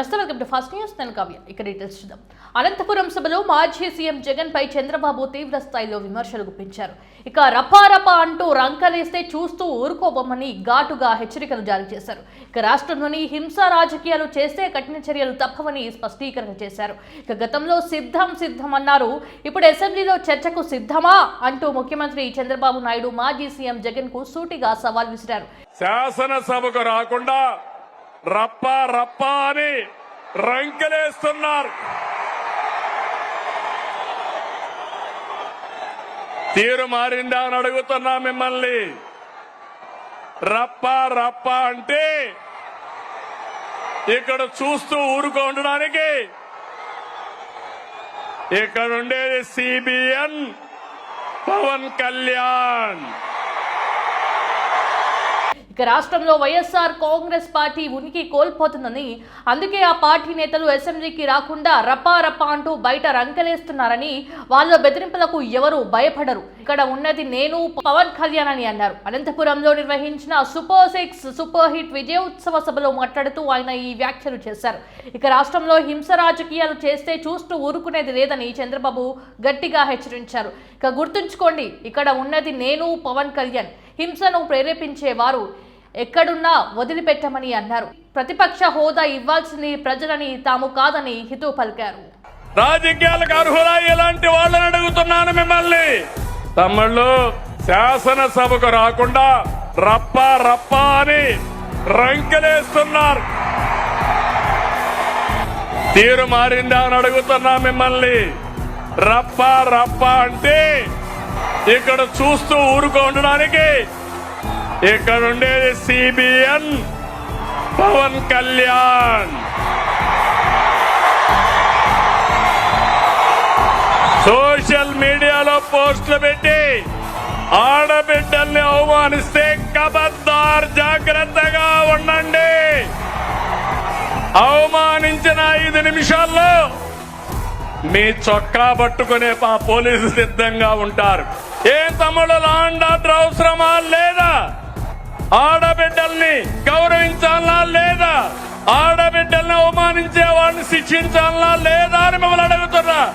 First news. నేను కావ్య. ఇక details చూద్దాం. అనంతపురం సభలో మాజీ సీఎం జగన్ పై చంద్రబాబు తీవ్ర స్థాయిలో విమర్శలు గుప్పించారు. ఇక రపారపా అంటూ రంకలేస్తే చూస్తూ ఊరుకోబొమ్మని ఘాటుగా హెచ్చరికలు జారీ చేశారు. ఇక రాష్ట్రంలోని హింసా రాజకీయాలు చేస్తే కఠిన చర్యలు తప్పవని స్పష్టీకరణ చేశారు. ఇక గతంలో సిద్ధం సిద్ధం అన్నారు. ఇప్పుడు అసెంబ్లీలో చర్చకు సిద్ధమా? అంటూ ముఖ్యమంత్రి చంద్రబాబు నాయుడు మాజీ సీఎం జగన్కు సూటిగా సవాల్ విసిరారు. శాసనసభకు రాకుండా రప్ప రప్ప అని రంకెలేస్తున్నారు. తీరు మారిందా అని అడుగుతున్నా మిమ్మల్ని. రప్ప రప్ప అంటే ఇక్కడ చూస్తూ ఊరుకో ఉండడానికి. ఇక్కడ ఉండేది సిబిఎన్ పవన్ కళ్యాణ్. ఇక రాష్ట్రంలో వైఎస్ఆర్ కాంగ్రెస్ పార్టీ ఉనికి కోల్పోతుందని అందుకే ఆ పార్టీ నేతలు అసెంబ్లీకి రాకుండా రప్పా అంటూ బయట రంకెలేస్తున్నారని వాళ్ళ బెదిరింపులకు ఎవరు భయపడరు. ఇక్కడ ఉన్నది నేను పవన్ కళ్యాణ్ అని అన్నారు. అనంతపురంలో నిర్వహించిన సూపర్ సిక్స్ సూపర్ హిట్ విజయోత్సవ సభలో మాట్లాడుతూ ఆయన ఈ వ్యాఖ్యలు చేశారు. ఇక రాష్ట్రంలో హింస రాజకీయాలు చేస్తే చూస్తూ ఊరుకునేది లేదని చంద్రబాబు గట్టిగా హెచ్చరించారు. ఇక గుర్తుంచుకోండి ఇక్కడ ఉన్నది నేను పవన్ కళ్యాణ్. హింసను ప్రేరేపించేవారు ఎక్కడున్నా వదిలిపెట్టమని అన్నారు. ప్రతిపక్ష హోదా ఇవ్వాల్సింది ప్రజలని తాము కాదని హితవు పలికారు. రాజకీయాలకు అర్హులా ఇలాంటి వాళ్ళని అడుగుతున్నాను మిమ్మల్ని? తమ్ముళ్ళు శాసనసభకు రాకుండా రప్ప రప్ప అని రంకెలేస్తున్నారు. తీరు మారిందా అని అడుగుతున్నా మిమ్మల్ని. రప్ప రప్ప అంటే ఇక్కడ చూస్తూ ఊరుకో ఉండడానికి ఇక్కడ ఉండేది సిబిఎన్ పవన్ కళ్యాణ్. సోషల్ మీడియాలో పోస్టులు పెట్టి ఆడబిడ్డల్ని అవమానిస్తే కబద్దార్ జాగ్రత్తగా ఉండండి. అవమానించిన ఐదు నిమిషాల్లో మీ చొక్కా పట్టుకునే ఆ పోలీసు సిద్ధంగా ఉంటారు. ఏ తమ్ముడు లాండ్ ఆర్డర్ అవసరమా లేదా? ఆడబిడ్డల్ని గౌరవించాలా లేదా? ఆడబిడ్డల్ని అవమానించే వాడిని శిక్షించాలా లేదా అని మిమ్మల్ని అడుగుతున్నా.